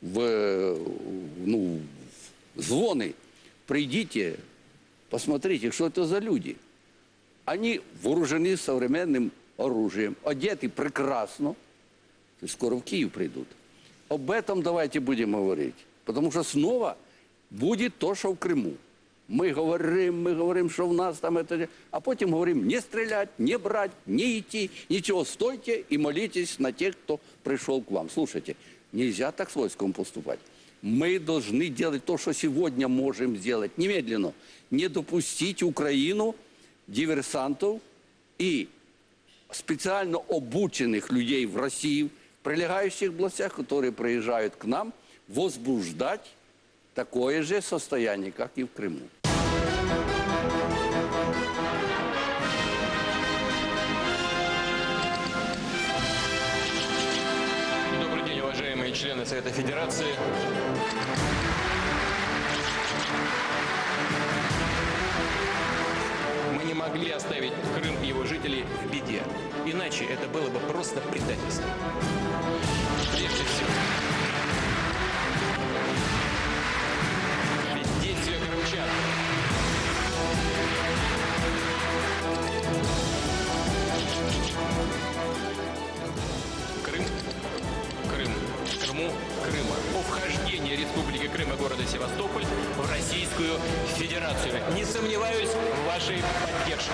в, ну, звоны. Придите, посмотрите, что это за люди. Они вооружены современным оружием, одеты прекрасно. Скоро в Киев придут. Об этом давайте будем говорить. Потому что снова будет то, что в Крыму. Мы говорим, мы говорим, что в нас там это... А потом говорим, не стрелять, не брать, не идти, ничего, стойте и молитесь на тех, кто пришел к вам. Слушайте, нельзя так с войском поступать. Мы должны делать то, что сегодня можем сделать немедленно. Не допустить Украину диверсантов и специально обученных людей в России, в прилегающих областях, которые приезжают к нам, возбуждать такое же состояние, как и в Крыму. Члены Совета Федерации. Мы не могли оставить Крым и его жителей в беде. Иначе это было бы просто предательство. Прежде всего. Крыма. О вхождении Республики Крым и города Севастополь в Российскую Федерацию. Не сомневаюсь в вашей поддержке.